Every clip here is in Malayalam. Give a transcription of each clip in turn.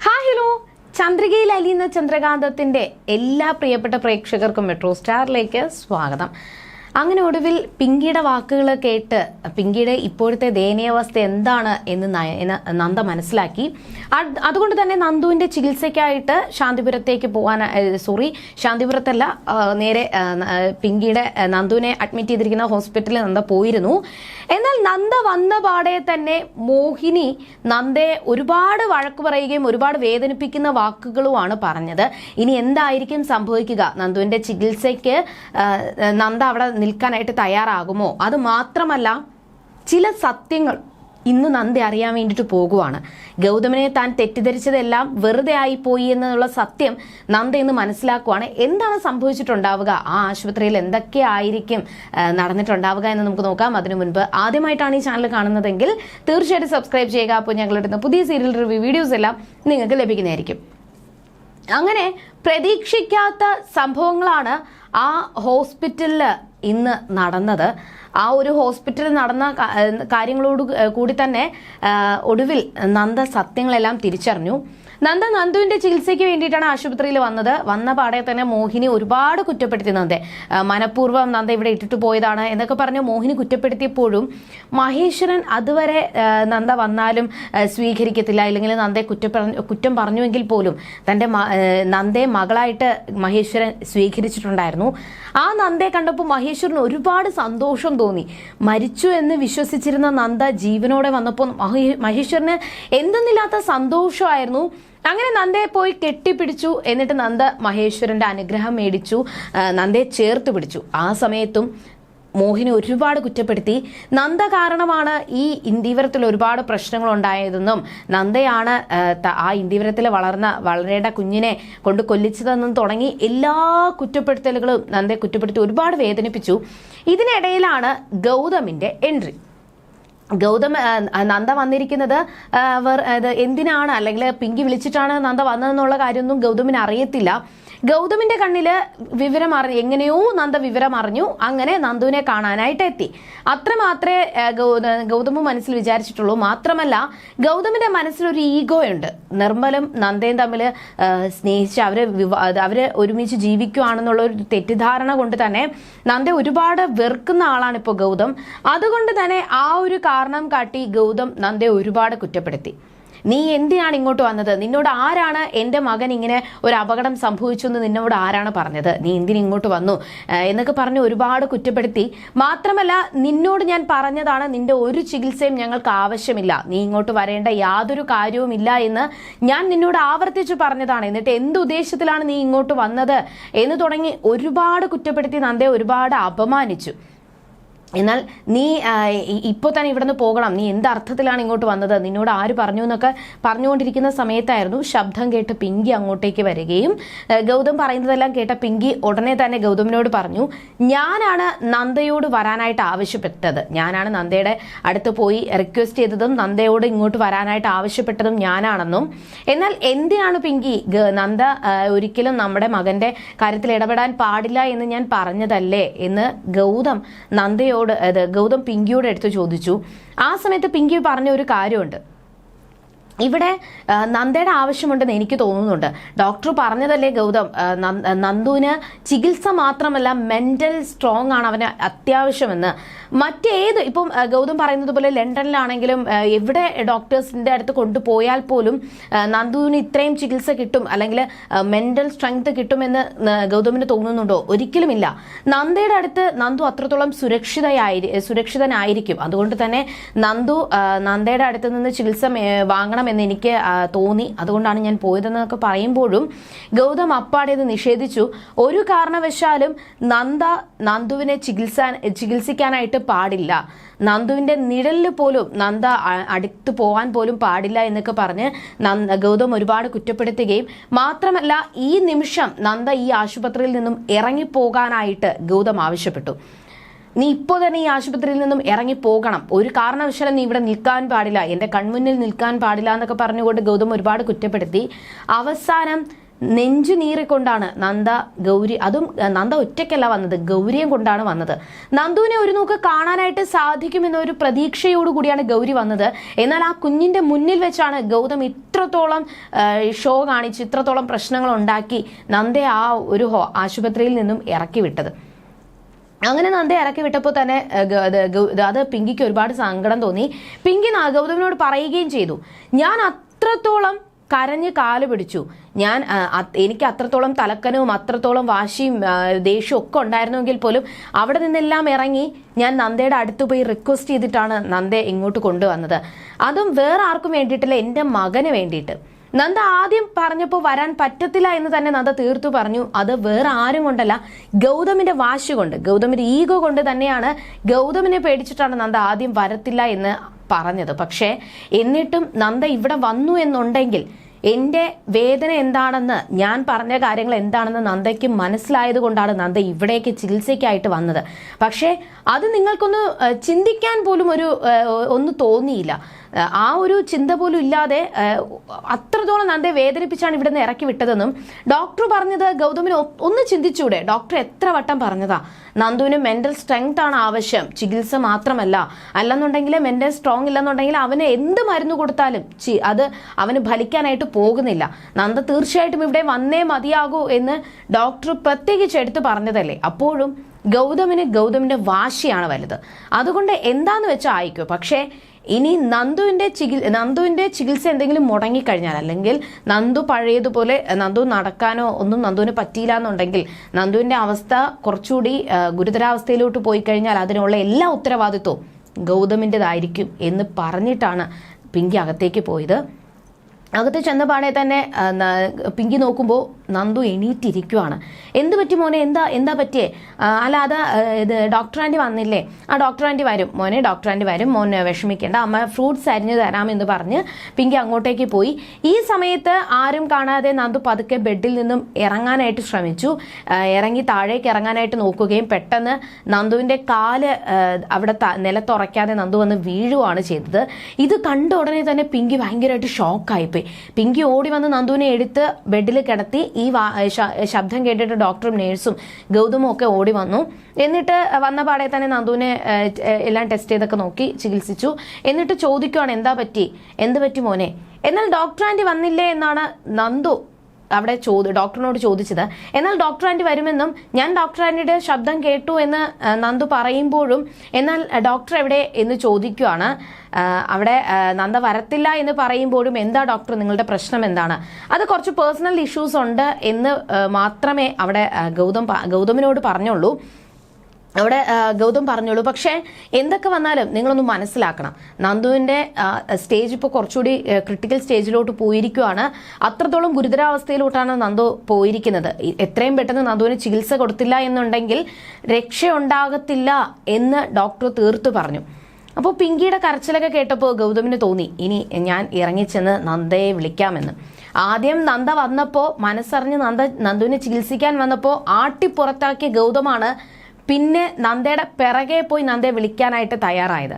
Hi hello. ചന്ദ്രികയിൽ അലിയുന്ന ചന്ദ്രകാന്തത്തിന്റെ എല്ലാ പ്രിയപ്പെട്ട പ്രേക്ഷകർക്കും മെട്രോ സ്റ്റാറിലേക്ക് സ്വാഗതം. അങ്ങനെ ഒടുവിൽ പിങ്കിയുടെ വാക്കുകൾ കേട്ട് പിങ്കിയുടെ ഇപ്പോഴത്തെ ദയനീയാവസ്ഥ എന്താണ് എന്ന് നന്ദ മനസ്സിലാക്കി. അതുകൊണ്ട് തന്നെ നന്ദുവിന്റെ ചികിത്സയ്ക്കായിട്ട് ശാന്തിപുരത്തേക്ക് പോകാൻ സോറി ശാന്തിപുരത്തല്ല നേരെ പിങ്കിയുടെ നന്ദുവിനെ അഡ്മിറ്റ് ചെയ്തിരിക്കുന്ന ഹോസ്പിറ്റലിൽ നന്ദ പോയിരുന്നു. എന്നാൽ നന്ദ വന്ന പാടെ തന്നെ മോഹിനി നന്ദയെ ഒരുപാട് വഴക്ക് പറയുകയും ഒരുപാട് വേദനിപ്പിക്കുന്ന വാക്കുകളുമാണ് പറഞ്ഞത്. ഇനി എന്തായിരിക്കും സംഭവിക്കുക? നന്ദുവിന്റെ ചികിത്സയ്ക്ക് നന്ദ അവിടെ നിൽക്കാനായിട്ട് തയ്യാറാകുമോ? അത് മാത്രമല്ല ചില സത്യങ്ങൾ ഇന്ന് നന്ദി അറിയാൻ വേണ്ടിയിട്ട് പോകുവാണ്. ഗൗതമനെ താൻ തെറ്റിദ്ധരിച്ചതെല്ലാം വെറുതെ ആയിപ്പോയി എന്നുള്ള സത്യം നന്ദ ഇന്ന് മനസ്സിലാക്കുവാണ്. എന്താണ് സംഭവിച്ചിട്ടുണ്ടാവുക? ആ ആശുപത്രിയിൽ എന്തൊക്കെ ആയിരിക്കും നടന്നിട്ടുണ്ടാവുക എന്ന് നമുക്ക് നോക്കാം. അതിനു മുൻപ് ആദ്യമായിട്ടാണ് ഈ ചാനൽ കാണുന്നതെങ്കിൽ തീർച്ചയായിട്ടും സബ്സ്ക്രൈബ് ചെയ്യുക. അപ്പോൾ ഞങ്ങളിടുന്ന പുതിയ സീരിയൽ റിവ്യൂ വീഡിയോസ് എല്ലാം നിങ്ങൾക്ക് ലഭിക്കുന്നതായിരിക്കും. അങ്ങനെ പ്രതീക്ഷിക്കാത്ത സംഭവങ്ങളാണ് ആ ഹോസ്പിറ്റലിൽ ഇന്ന് നടന്നത് ആ ഒരു ഹോസ്പിറ്റലിൽ നടന്ന കാര്യങ്ങളോട് കൂടി തന്നെ ഒടുവിൽ നന്ദ സത്യങ്ങളെല്ലാം തിരിച്ചറിഞ്ഞു. നന്ദ നന്ദുവിന്റെ ചികിത്സയ്ക്ക് വേണ്ടിയിട്ടാണ് ആശുപത്രിയിൽ വന്നത്. വന്ന പാടെ തന്നെ മോഹിനി ഒരുപാട് കുറ്റപ്പെടുത്തി നന്ദ. മനഃപൂർവം നന്ദ ഇവിടെ ഇട്ടിട്ട് പോയതാണ് എന്നൊക്കെ പറഞ്ഞ് മോഹിനി കുറ്റപ്പെടുത്തിയപ്പോഴും മഹേശ്വരൻ അതുവരെ നന്ദ വന്നാലും സ്വീകരിക്കത്തില്ല. അല്ലെങ്കിൽ നന്ദയെ കുറ്റം കുറ്റം പറഞ്ഞുവെങ്കിൽ പോലും തന്റെ നന്ദയെ മകളായിട്ട് മഹേശ്വരൻ സ്വീകരിച്ചിട്ടുണ്ടായിരുന്നു. ആ നന്ദയെ കണ്ടപ്പോൾ മഹേശ്വരന് ഒരുപാട് സന്തോഷം തോന്നി. മരിച്ചു എന്ന് വിശ്വസിച്ചിരുന്ന നന്ദ ജീവനോടെ വന്നപ്പോൾ മഹേ- മഹേശ്വരന് എന്തെന്നില്ലാത്ത സന്തോഷമായിരുന്നു. അങ്ങനെ നന്ദയെ പോയി കെട്ടിപ്പിടിച്ചു. എന്നിട്ട് നന്ദ മഹേശ്വരന്റെ അനുഗ്രഹം മേടിച്ചു. നന്ദയെ ചേർത്ത് പിടിച്ചു. ആ സമയത്തും മോഹിനി ഒരുപാട് കുറ്റപ്പെടുത്തി. നന്ദ കാരണമാണ് ഈ ഇന്ദീവരത്തിൽ ഒരുപാട് പ്രശ്നങ്ങൾ ഉണ്ടായതെന്നും നന്ദയാണ് ആ, ഇന്ദീവരത്തിൽ വളർന്ന വളരേണ്ട കുഞ്ഞിനെ കൊണ്ട് കൊല്ലിച്ചതെന്നും തുടങ്ങി എല്ലാ കുറ്റപ്പെടുത്തലുകളും നന്ദയെ കുറ്റപ്പെടുത്തി ഒരുപാട് വേദനിപ്പിച്ചു. ഇതിനിടയിലാണ് ഗൗതമിന്റെ എൻട്രി. ഗൗതമ നന്ദ വന്നിരിക്കുന്നത് എന്തിനാണ്? അല്ലെങ്കിൽ പിങ്കി വിളിച്ചിട്ടാണ് നന്ദ വന്നതെന്നുള്ള കാര്യമൊന്നും ഗൗതമിന് അറിയത്തില്ല. ഗൗതമിന്റെ കണ്ണിൽ വിവരം അറിഞ്ഞു എങ്ങനെയോ നന്ദ വിവരം അറിഞ്ഞു അങ്ങനെ നന്ദുവിനെ കാണാനായിട്ട് എത്തി. അത്രമാത്രേ ഗൗതമ മനസ്സിൽ വിചാരിച്ചിട്ടുള്ളൂ. മാത്രമല്ല ഗൗതമിന്റെ മനസ്സിലൊരു ഈഗോ ഉണ്ട്. നിർമ്മലും നന്ദയും തമ്മിൽ സ്നേഹിച്ച് അവരെ അവരെ ഒരുമിച്ച് ജീവിക്കുവാണെന്നുള്ള ഒരു തെറ്റിദ്ധാരണ കൊണ്ട് തന്നെ നന്ദ ഒരുപാട് വെറുക്കുന്ന ആളാണ് ഇപ്പോൾ ഗൗതം. അതുകൊണ്ട് തന്നെ ആ ഒരു കാരണം കാട്ടി ഗൗതം നന്ദയെ ഒരുപാട് കുറ്റപ്പെടുത്തി. നീ എന്തിനാണ് ഇങ്ങോട്ട് വന്നത്? നിന്നോട് ആരാണ് എന്റെ മകൻ ഇങ്ങനെ ഒരു അപകടം സംഭവിച്ചു എന്ന് നിന്നോട് ആരാണ് പറഞ്ഞത്? നീ എന്തിന് ഇങ്ങോട്ട് വന്നു? എന്നൊക്കെ പറഞ്ഞ് ഒരുപാട് കുറ്റപ്പെടുത്തി. മാത്രമല്ല നിന്നോട് ഞാൻ പറഞ്ഞതാണ് നിന്റെ ഒരു ചികിത്സയും ഞങ്ങൾക്ക് ആവശ്യമില്ല. നീ ഇങ്ങോട്ട് വരേണ്ട യാതൊരു കാര്യവുമില്ല എന്ന് ഞാൻ നിന്നോട് ആവർത്തിച്ച് പറഞ്ഞതാണ്. എന്നിട്ട് എന്ത് ഉദ്ദേശത്തിലാണ് നീ ഇങ്ങോട്ട് വന്നത്? എന്ന് തുടങ്ങി ഒരുപാട് കുറ്റപ്പെടുത്തി നന്ദയെ ഒരുപാട് അപമാനിച്ചു. എന്നാൽ നീ ഇപ്പോൾ തന്നെ ഇവിടുന്ന് പോകണം. നീ എന്ത് അർത്ഥത്തിലാണ് ഇങ്ങോട്ട് വന്നത്? നിന്നോട് ആര് പറഞ്ഞു എന്നൊക്കെ പറഞ്ഞുകൊണ്ടിരിക്കുന്ന സമയത്തായിരുന്നു ശബ്ദം കേട്ട് പിങ്കി അങ്ങോട്ടേക്ക് വരികയും ഗൗതം പറയുന്നതെല്ലാം കേട്ട പിങ്കി ഉടനെ തന്നെ ഗൗതമിനോട് പറഞ്ഞു ഞാനാണ് നന്ദയോട് വരാനായിട്ട് ആവശ്യപ്പെട്ടത്. ഞാനാണ് നന്ദയുടെ അടുത്ത് പോയി റിക്വസ്റ്റ് ചെയ്തതും നന്ദയോട് ഇങ്ങോട്ട് വരാനായിട്ട് ആവശ്യപ്പെട്ടതും ഞാനാണെന്നും. എന്നാൽ എന്തിനാണ് പിങ്കി നന്ദ ഒരിക്കലും നമ്മുടെ മകന്റെ കാര്യത്തിൽ ഇടപെടാൻ പാടില്ല എന്ന് ഞാൻ പറഞ്ഞതല്ലേ? എന്ന് ഗൗതം നന്ദയോട് അത് ഗൗതം പിങ്കിയോട് എടുത്ത് ചോദിച്ചു. ആ സമയത്ത് പിങ്കി പറഞ്ഞ ഒരു കാര്യമുണ്ട്. ഇവിടെ നന്ദയുടെ ആവശ്യമുണ്ടെന്ന് എനിക്ക് തോന്നുന്നുണ്ട്. ഡോക്ടർ പറഞ്ഞതല്ലേ ഗൗതം നന്ദുവിന് ചികിത്സ മാത്രമല്ല മെന്റൽ സ്ട്രോങ് ആണ് അവന് അത്യാവശ്യമെന്ന്. മറ്റേത് ഇപ്പം ഗൗതം പറയുന്നത് പോലെ ലണ്ടനിലാണെങ്കിലും എവിടെ ഡോക്ടേഴ്സിന്റെ അടുത്ത് കൊണ്ടുപോയാൽ പോലും നന്ദുവിന് ഇത്രയും ചികിത്സ കിട്ടും അല്ലെങ്കിൽ മെന്റൽ സ്ട്രെങ്ത് കിട്ടുമെന്ന് ഗൗതമിന് തോന്നുന്നുണ്ടോ? ഒരിക്കലുമില്ല. നന്ദയുടെ അടുത്ത് നന്ദു അത്രത്തോളം സുരക്ഷിതയായി സുരക്ഷിതനായിരിക്കും. അതുകൊണ്ട് തന്നെ നന്ദു നന്ദയുടെ അടുത്ത് നിന്ന് ചികിത്സ മേ- വാങ്ങണമെന്ന് എനിക്ക് തോന്നി. അതുകൊണ്ടാണ് ഞാൻ പോയതെന്നൊക്കെ പറയുമ്പോഴും ഗൗതം അപ്പാടെ ഇത് നിഷേധിച്ചു. ഒരു കാരണവശാലും നന്ദ നന്ദുവിനെ ചികിത്സ ചികിത്സിക്കാനായിട്ട് പാടില്ല. നന്ദുവിന്റെ നിഴലിൽ പോലും നന്ദ അടുത്ത് പോകാൻ പോലും പാടില്ല എന്നൊക്കെ പറഞ്ഞ് നന്ദ ഗൗതം ഒരുപാട് കുറ്റപ്പെടുത്തുകയും മാത്രമല്ല ഈ നിമിഷം നന്ദ ഈ ആശുപത്രിയിൽ നിന്നും ഇറങ്ങിപ്പോകാനായിട്ട് ഗൗതം ആവശ്യപ്പെട്ടു. നീ ഇപ്പോൾ തന്നെ ഈ ആശുപത്രിയിൽ നിന്നും ഇറങ്ങി പോകണം. ഒരു കാരണവശാലും നീ ഇവിടെ നിൽക്കാൻ പാടില്ല. എന്റെ കൺമുന്നിൽ നിൽക്കാൻ പാടില്ല എന്നൊക്കെ പറഞ്ഞുകൊണ്ട് ഗൗതം ഒരുപാട് കുറ്റപ്പെടുത്തി. അവസാനം നെഞ്ചു നീറിക്കൊണ്ടാണ് നന്ദ ഗൗരി അതും നന്ദ ഒറ്റയ്ക്കല്ല വന്നത്. ഗൗരിയും കൊണ്ടാണ് വന്നത്. നന്ദുവിനെ ഒരു നോക്ക് കാണാനായിട്ട് സാധിക്കുമെന്നൊരു പ്രതീക്ഷയോടുകൂടിയാണ് ഗൗരി വന്നത്. എന്നാൽ ആ കുഞ്ഞിന്റെ മുന്നിൽ വെച്ചാണ് ഗൗതം ഇത്രത്തോളം ഷോ കാണിച്ച് ഇത്രത്തോളം പ്രശ്നങ്ങൾ ഉണ്ടാക്കി നന്ദയെ ആ ഒരു ആശുപത്രിയിൽ നിന്നും ഇറക്കി വിട്ടത്. അങ്ങനെ നന്ദി ഇറക്കി വിട്ടപ്പോൾ തന്നെ അത് പിങ്കിക്ക് ഒരുപാട് സങ്കടം തോന്നി. പിങ്കി ഗൗതമിനോട് പറയുകയും ചെയ്തു. ഞാൻ അത്രത്തോളം കരഞ്ഞ് കാൽ പിടിച്ചു. ഞാൻ എനിക്ക് അത്രത്തോളം തലക്കനവും അത്രത്തോളം വാശിയും ദേഷ്യവും ഒക്കെ ഉണ്ടായിരുന്നുവെങ്കിൽ പോലും അവിടെ നിന്നെല്ലാം ഇറങ്ങി ഞാൻ നന്ദയുടെ അടുത്ത് പോയി റിക്വസ്റ്റ് ചെയ്തിട്ടാണ് നന്ദയെ ഇങ്ങോട്ട് കൊണ്ടുവന്നത്. അതും വേറെ ആർക്കും വേണ്ടിയിട്ടില്ല എന്റെ മകന് വേണ്ടിയിട്ട്. നന്ദ ആദ്യം പറഞ്ഞപ്പോൾ വരാൻ പറ്റത്തില്ല എന്ന് തന്നെ നന്ദ തീർത്തു പറഞ്ഞു. അത് വേറെ ആരും കൊണ്ടല്ല ഗൗതമിന്റെ വാശി കൊണ്ട് ഗൗതമിന്റെ ഈഗോ കൊണ്ട് തന്നെയാണ് ഗൗതമിനെ പേടിച്ചിട്ടാണ് നന്ദ ആദ്യം വരത്തില്ല എന്ന് പറഞ്ഞത്. പക്ഷേ എന്നിട്ടും നന്ദ ഇവിടെ വന്നു എന്നുണ്ടെങ്കിൽ എന്റെ വേദന എന്താണെന്ന് ഞാൻ പറഞ്ഞ കാര്യങ്ങൾ എന്താണെന്ന് നന്ദയ്ക്ക് മനസ്സിലായത് കൊണ്ടാണ് നന്ദ ഇവിടേക്ക് ചികിത്സയ്ക്കായിട്ട് വന്നത്. പക്ഷേ അത് നിങ്ങൾക്കൊന്ന് ചിന്തിക്കാൻ പോലും ഒരു ഒന്ന് തോന്നിയില്ല. ആ ഒരു ചിന്ത പോലും ഇല്ലാതെ അത്രത്തോളം നന്ദയെ വേദനിപ്പിച്ചാണ് ഇവിടെ നിന്ന് ഇറക്കി വിട്ടതെന്നും ഡോക്ടർ പറഞ്ഞത് ഗൗതമിന് ഒന്ന് ചിന്തിച്ചൂടെ? ഡോക്ടർ എത്ര വട്ടം പറഞ്ഞതാ? നന്ദുവിന് മെന്റൽ സ്ട്രെങ്ത് ആണ് ആവശ്യം ചികിത്സ മാത്രമല്ല. അല്ലെന്നുണ്ടെങ്കിൽ മെന്റൽ സ്ട്രോങ് ഇല്ലെന്നുണ്ടെങ്കിൽ അവന് എന്ത് മരുന്ന് കൊടുത്താലും ചി- അത് അവന് ഫലിക്കാനായിട്ട് പോകുന്നില്ല. നന്ദ തീർച്ചയായിട്ടും ഇവിടെ വന്നേ മതിയാകൂ എന്ന് ഡോക്ടർ പ്രത്യേകിച്ച് എടുത്തു പറഞ്ഞതല്ലേ? അപ്പോഴും ഗൗതമിന് ഗൗതമിന്റെ വാശിയാണ് വലുത്. അതുകൊണ്ട് എന്താന്ന് വെച്ചാൽ ആയിക്കോ? പക്ഷേ ഇനി നന്ദുവിന്റെ ചികി നന്ദുവിന്റെ ചികിത്സ എന്തെങ്കിലും മുടങ്ങിക്കഴിഞ്ഞാൽ അല്ലെങ്കിൽ നന്ദു പഴയതുപോലെ നന്ദു നടക്കാനോ ഒന്നും നന്ദുവിന് പറ്റിയില്ല എന്നുണ്ടെങ്കിൽ നന്ദുവിന്റെ അവസ്ഥ കുറച്ചുകൂടി ഗുരുതരാവസ്ഥയിലോട്ട് പോയി കഴിഞ്ഞാൽ അതിനുള്ള എല്ലാ ഉത്തരവാദിത്വവും ഗൗതമിന്റെതായിരിക്കും എന്ന് പറഞ്ഞിട്ടാണ് പിങ്കി അകത്തേക്ക് പോയത്. അകത്ത് ചെന്നപാടെ തന്നെ പിങ്കി നോക്കുമ്പോൾ നന്ദു എണീറ്റിരിക്കുവാണ്. എന്ത് പറ്റി മോനെ? എന്താ എന്താ പറ്റിയേ? അല്ല അത് ഇത് ഡോക്ടർ ആന്റി വന്നില്ലേ? ആ ഡോക്ടർ ആന്റി വരും. മോനെ ഡോക്ടർ ആന്റി വരും. മോനെ വിഷമിക്കേണ്ട. അമ്മ ഫ്രൂട്ട്സ് അരിഞ്ഞു തരാമെന്ന് പറഞ്ഞ് പിങ്കി അങ്ങോട്ടേക്ക് പോയി. ഈ സമയത്ത് ആരും കാണാതെ നന്ദു പതുക്കെ ബെഡിൽ നിന്നും ഇറങ്ങാനായിട്ട് ശ്രമിച്ചു. ഇറങ്ങി താഴേക്ക് ഇറങ്ങാനായിട്ട് നോക്കുകയും പെട്ടെന്ന് നന്ദുവിന്റെ കാൽ അവിടെ നിലത്തുറയ്ക്കാതെ നന്ദു വന്ന് വീഴുവാണ് ചെയ്തത്. ഇത് കണ്ട ഉടനെ തന്നെ പിങ്കി ഭയങ്കരമായിട്ട് ഷോക്കായിപ്പോയി പിങ്കി ഓടി വന്ന് നന്ദുവിനെ എടുത്ത് ബെഡിൽ കിടത്തി ശ- ശബ്ദം കേട്ടിട്ട് ഡോക്ടറും നേഴ്സും ഗൗതമും ഒക്കെ ഓടി വന്നു. എന്നിട്ട് വന്ന പാടെ തന്നെ നന്ദുവിനെ എല്ലാം ടെസ്റ്റ് ചെയ്തൊക്കെ നോക്കി ചികിത്സിച്ചു. എന്നിട്ട് ചോദിക്കുവാണ് എന്താ പറ്റി? എന്ത് പറ്റി മോനെ? എന്നാൽ ഡോക്ടർ ആന്റി വന്നില്ലേ എന്നാണ് നന്ദു അവിടെ ചോദി ഡോക്ടറിനോട് ചോദിച്ചത്. എന്നാൽ ഡോക്ടർ ആന്റി വരുമെന്നും ഞാൻ ഡോക്ടർ ആന്റിയുടെ ശബ്ദം കേട്ടു എന്ന് നന്ദു പറയുമ്പോഴും എന്നാൽ ഡോക്ടർ എവിടെ എന്ന് ചോദിക്കുകയാണ് അവിടെ നന്ദ വരത്തില്ല എന്ന് പറയുമ്പോഴും എന്താ ഡോക്ടർ നിങ്ങളുടെ പ്രശ്നം എന്താണ്? അത് കുറച്ച് പേഴ്സണൽ ഇഷ്യൂസ് ഉണ്ട് എന്ന് മാത്രമേ അവിടെ ഗൗതം ഗൗതമിനോട് പറഞ്ഞുള്ളൂ. അവിടെ ഗൗതം പറഞ്ഞോളൂ. പക്ഷേ എന്തൊക്കെ വന്നാലും നിങ്ങളൊന്ന് മനസ്സിലാക്കണം. നന്ദുവിന്റെ സ്റ്റേജ് ഇപ്പോൾ കുറച്ചുകൂടി ക്രിട്ടിക്കൽ സ്റ്റേജിലോട്ട് പോയിരിക്കുവാണ്. അത്രത്തോളം ഗുരുതരാവസ്ഥയിലോട്ടാണ് നന്ദു പോയിരിക്കുന്നത്. എത്രയും പെട്ടെന്ന് നന്ദുവിന് ചികിത്സ കൊടുത്തില്ല എന്നുണ്ടെങ്കിൽ രക്ഷയുണ്ടാകത്തില്ല എന്ന് ഡോക്ടർ തീർത്തു പറഞ്ഞു. അപ്പോൾ പിങ്കിയുടെ കരച്ചിലൊക്കെ കേട്ടപ്പോൾ ഗൗതമിന് തോന്നി ഇനി ഞാൻ ഇറങ്ങിച്ചെന്ന് നന്ദയെ വിളിക്കാമെന്ന്. ആദ്യം നന്ദ വന്നപ്പോൾ മനസ്സറിഞ്ഞ് നന്ദ നന്ദുവിനെ ചികിത്സിക്കാൻ വന്നപ്പോൾ ആട്ടിപ്പുറത്താക്കിയ ഗൗതമാണ് പിന്നെ നന്ദയുടെ പിറകെ പോയി നന്ദയെ വിളിക്കാനായിട്ട് തയ്യാറായത്.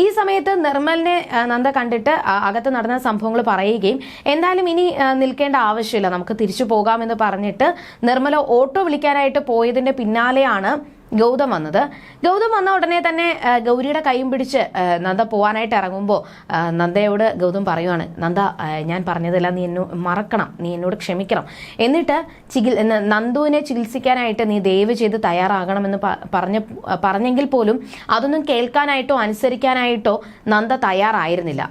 ഈ സമയത്ത് നിർമ്മലിനെ നന്ദ കണ്ടിട്ട് അകത്ത് നടന്ന സംഭവങ്ങൾ പറയുകയും എന്തായാലും ഇനി നിൽക്കേണ്ട ആവശ്യമില്ല. നമുക്ക് തിരിച്ചു പോകാമെന്ന് പറഞ്ഞിട്ട് നിർമ്മല ഓട്ടോ വിളിക്കാനായിട്ട് പോയതിന്റെ പിന്നാലെയാണ് ഗൗതം വന്നത്. ഗൗതം വന്ന ഉടനെ തന്നെ ഗൗരിയുടെ കൈയും പിടിച്ച് നന്ദ പോവാനായിട്ട് ഇറങ്ങുമ്പോൾ നന്ദയോട് ഗൗതം പറയുവാണ് നന്ദ ഞാൻ പറഞ്ഞതെല്ലാം നീ എന്നോ മറക്കണം നീ എന്നോട് ക്ഷമിക്കണം. എന്നിട്ട് ചികി നന്ദുവിനെ ചികിത്സിക്കാനായിട്ട് നീ ദയവ് ചെയ്ത് തയ്യാറാകണമെന്ന് പറഞ്ഞ പറഞ്ഞെങ്കിൽ പോലും അതൊന്നും കേൾക്കാനായിട്ടോ അനുസരിക്കാനായിട്ടോ നന്ദ തയ്യാറായിരുന്നില്ല.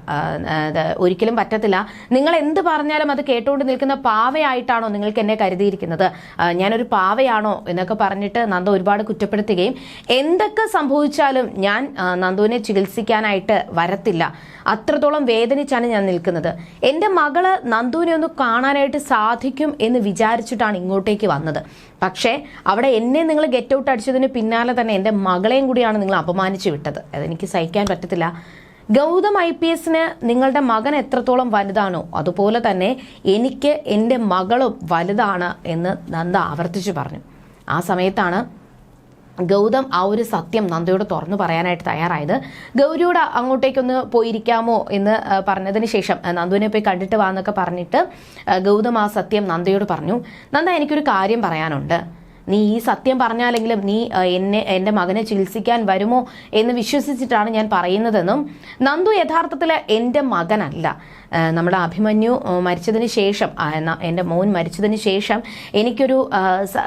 ഒരിക്കലും പറ്റത്തില്ല. നിങ്ങൾ എന്ത് പറഞ്ഞാലും അത് കേട്ടുകൊണ്ട് നിൽക്കുന്ന പാവയായിട്ടാണോ നിങ്ങൾക്ക് എന്നെ കരുതിയിരിക്കുന്നത്? ഞാനൊരു പാവയാണോ? എന്നൊക്കെ പറഞ്ഞിട്ട് നന്ദ ഒരുപാട് കുറ്റപ്പെടുത്തുകയും എന്തൊക്കെ സംഭവിച്ചാലും ഞാൻ നന്ദുവിനെ ചികിത്സിക്കാനായിട്ട് വരത്തില്ല. അത്രത്തോളം വേദനിച്ചാണ് ഞാൻ നിൽക്കുന്നത്. എന്റെ മകൾ നന്ദുവിനെ ഒന്ന് കാണാനായിട്ട് സാധിക്കും എന്ന് വിചാരിച്ചിട്ടാണ് ഇങ്ങോട്ടേക്ക് വന്നത്. പക്ഷേ അവിടെ എന്നെ നിങ്ങൾ ഗെറ്റ് ഔട്ട് അടിച്ചതിന് പിന്നാലെ തന്നെ എന്റെ മകളെയും കൂടിയാണ് നിങ്ങൾ അപമാനിച്ചു വിട്ടത്. അതെനിക്ക് സഹിക്കാൻ പറ്റത്തില്ല. ഗൗതം ഐ പി എസിന് നിങ്ങളുടെ മകൻ എത്രത്തോളം വലുതാണോ അതുപോലെ തന്നെ എനിക്ക് എന്റെ മകളും വലുതാണ് എന്ന് നന്ദ ആവർത്തിച്ചു പറഞ്ഞു. ആ സമയത്താണ് ഗൗതം ആ ഒരു സത്യം നന്ദയോട് തുറന്നു പറയാനായിട്ട് തയ്യാറായത്. ഗൗരിയോട് അങ്ങോട്ടേക്കൊന്ന് പോയിരിക്കാമോ എന്ന് പറഞ്ഞതിന് ശേഷം നന്ദുവിനെ പോയി കണ്ടിട്ട് വാന്നൊക്കെ പറഞ്ഞിട്ട് ഗൗതം ആ സത്യം നന്ദയോട് പറഞ്ഞു നന്ദ എനിക്കൊരു കാര്യം പറയാനുണ്ട്. നീ ഈ സത്യം പറഞ്ഞാലെങ്കിലും നീ എന്നെ എന്റെ മകനെ ചികിത്സിക്കാൻ വരുമോ എന്ന് വിശ്വസിച്ചിട്ടാണ് ഞാൻ പറയുന്നതെന്നും നന്ദു യഥാർത്ഥത്തിൽ എന്റെ മകനല്ല. നമ്മുടെ അഭിമന്യു മരിച്ചതിന് ശേഷം എന്റെ മോൻ മരിച്ചതിന് ശേഷം എനിക്കൊരു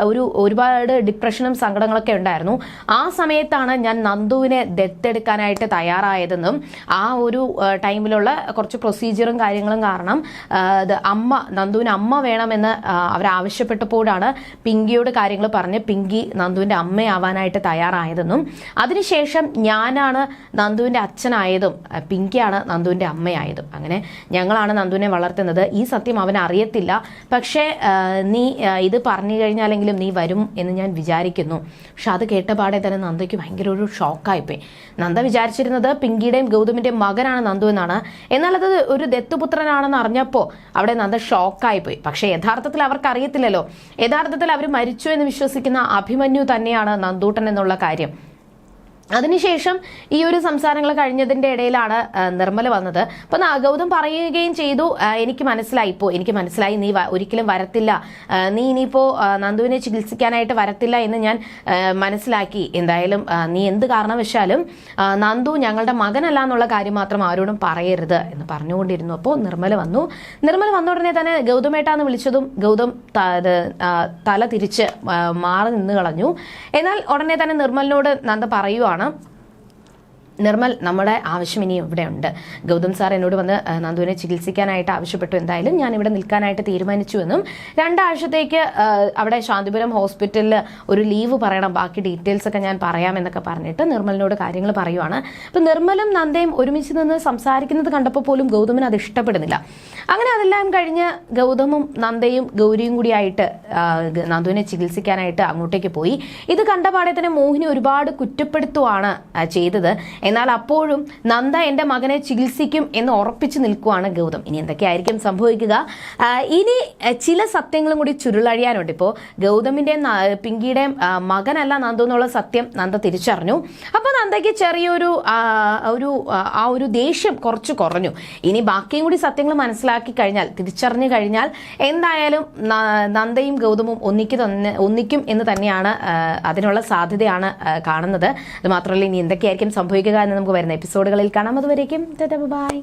ഒരു ഒരുപാട് ഡിപ്രഷനും സങ്കടങ്ങളൊക്കെ ഉണ്ടായിരുന്നു. ആ സമയത്താണ് ഞാൻ നന്ദുവിനെ ദത്തെടുക്കാനായിട്ട് തയ്യാറായതെന്നും ആ ഒരു ടൈമിലുള്ള കുറച്ച് പ്രൊസീജിയറും കാര്യങ്ങളും കാരണം അമ്മ നന്ദുവിന് അമ്മ വേണമെന്ന് അവരാവശ്യപ്പെട്ടപ്പോഴാണ് പിങ്കിയോട് കാര്യങ്ങൾ പറഞ്ഞ് പിങ്കി നന്ദുവിന്റെ അമ്മയാവാനായിട്ട് തയ്യാറായതെന്നും അതിനുശേഷം ഞാനാണ് നന്ദുവിന്റെ അച്ഛനായതും പിങ്കിയാണ് നന്ദുവിന്റെ അമ്മയായതും. അങ്ങനെ ഞങ്ങളാണ് നന്ദുവിനെ വളർത്തുന്നത്. ഈ സത്യം അവൻ അറിയത്തില്ല. പക്ഷേ നീ ഇത് പറഞ്ഞു കഴിഞ്ഞാലെങ്കിലും നീ വരും എന്ന് ഞാൻ വിചാരിക്കുന്നു. പക്ഷെ അത് കേട്ട പാടെ തന്നെ നന്ദയ്ക്ക് ഭയങ്കര ഒരു ഷോക്കായിപ്പോയി. നന്ദ വിചാരിച്ചിരുന്നത് പിങ്കിയുടെയും ഗൗതമിന്റെയും മകനാണ് നന്ദു എന്നാണ്. എന്നാൽ ഒരു ദത്തുപുത്രനാണെന്ന് അറിഞ്ഞപ്പോൾ അവിടെ നന്ദ ഷോക്കായിപ്പോയി. പക്ഷേ യഥാർത്ഥത്തിൽ അവർക്ക് അറിയത്തില്ലല്ലോ യഥാർത്ഥത്തിൽ അവർ മരിച്ചു എന്ന് വിശ്വസിക്കുന്ന അഭിമന്യു തന്നെയാണ് നന്ദൂട്ടൻ എന്നുള്ള കാര്യം. അതിനുശേഷം ഈ ഒരു സംസാരങ്ങൾ കഴിഞ്ഞതിന്റെ ഇടയിലാണ് നിർമ്മല വന്നത്. അപ്പം ഗൗതം പറയുകയും ചെയ്തു. എനിക്ക് മനസ്സിലായി. ഇപ്പോൾ എനിക്ക് മനസ്സിലായി. നീ ഒരിക്കലും വരത്തില്ല. നീ ഇനിയിപ്പോൾ നന്ദുവിനെ ചികിത്സിക്കാനായിട്ട് വരത്തില്ല എന്ന് ഞാൻ മനസ്സിലാക്കി. എന്തായാലും നീ എന്ത് കാരണവശാലും നന്ദു ഞങ്ങളുടെ മകനല്ല എന്നുള്ള കാര്യം മാത്രം ആരോടും പറയരുത് എന്ന് പറഞ്ഞുകൊണ്ടിരുന്നു. അപ്പോൾ നിർമ്മല വന്നു. നിർമ്മല വന്ന ഉടനെ തന്നെ ഗൗതമേട്ടാന്ന് വിളിച്ചതും ഗൗതം തല തിരിച്ച് മാറി നിന്ന് കളഞ്ഞു. എന്നാൽ ഉടനെ തന്നെ നിർമ്മലിനോട് നന്ദ പറയുവാണ്. കാണാം നിർമ്മൽ നമ്മുടെ ആവശ്യം ഇനി ഇവിടെ ഉണ്ട് ഗൗതം സാർ എന്നോട് വന്ന് നന്ദുവിനെ ചികിത്സിക്കാനായിട്ട് ആവശ്യപ്പെട്ടു. എന്തായാലും ഞാൻ ഇവിടെ നിൽക്കാനായിട്ട് തീരുമാനിച്ചു എന്നും രണ്ടാഴ്ചത്തേക്ക് അവിടെ ശാന്തിപുരം ഹോസ്പിറ്റലിൽ ഒരു ലീവ് പറയണം ബാക്കി ഡീറ്റെയിൽസ് ഒക്കെ ഞാൻ പറയാമെന്നൊക്കെ പറഞ്ഞിട്ട് നിർമ്മലിനോട് കാര്യങ്ങൾ പറയുവാണ്. അപ്പം നിർമ്മലും നന്ദയും ഒരുമിച്ച് നിന്ന് സംസാരിക്കുന്നത് കണ്ടപ്പോൾ പോലും ഗൗതമിന് അത് ഇഷ്ടപ്പെടുന്നില്ല. അങ്ങനെ അതെല്ലാം കഴിഞ്ഞ് ഗൗതമും നന്ദയും ഗൗരിയും കൂടിയായിട്ട് നന്ദുവിനെ ചികിത്സിക്കാനായിട്ട് അങ്ങോട്ടേക്ക് പോയി. ഇത് കണ്ട പാടെ തന്നെ മോഹിനി ഒരുപാട് കുറ്റപ്പെടുത്തുവാണ് ചെയ്തത്. എന്നാൽ അപ്പോഴും നന്ദ എന്റെ മകനെ ചികിത്സിക്കും എന്ന് ഉറപ്പിച്ചു നിൽക്കുവാണ് ഗൗതം. ഇനി എന്തൊക്കെയായിരിക്കും സംഭവിക്കുക? ഇനി ചില സത്യങ്ങളും കൂടി ചുരുളഴിയാനുണ്ട്. ഇപ്പോൾ ഗൗതമിന്റെയും പിങ്കിയുടെയും മകനല്ല നന്ദു എന്നുള്ള സത്യം നന്ദ തിരിച്ചറിഞ്ഞു. അപ്പോൾ നന്ദയ്ക്ക് ചെറിയൊരു ഒരു ആ ഒരു ദേഷ്യം കുറച്ച് കുറഞ്ഞു. ഇനി ബാക്കിയും കൂടി സത്യങ്ങൾ മനസ്സിലാക്കി കഴിഞ്ഞാൽ തിരിച്ചറിഞ്ഞു കഴിഞ്ഞാൽ എന്തായാലും നന്ദയും ഗൗതമും ഒന്നിക്ക് തന്നെ ഒന്നിക്കും എന്ന് തന്നെയാണ് അതിനുള്ള സാധ്യതയാണ് കാണുന്നത്. അത് മാത്രമല്ല ഇനി എന്തൊക്കെയായിരിക്കും സംഭവിക്കുക എന്ന് നമുക്ക് വരുന്ന എപ്പിസോഡുകളിൽ കാണാം. അതുവരേക്കും ബൈ.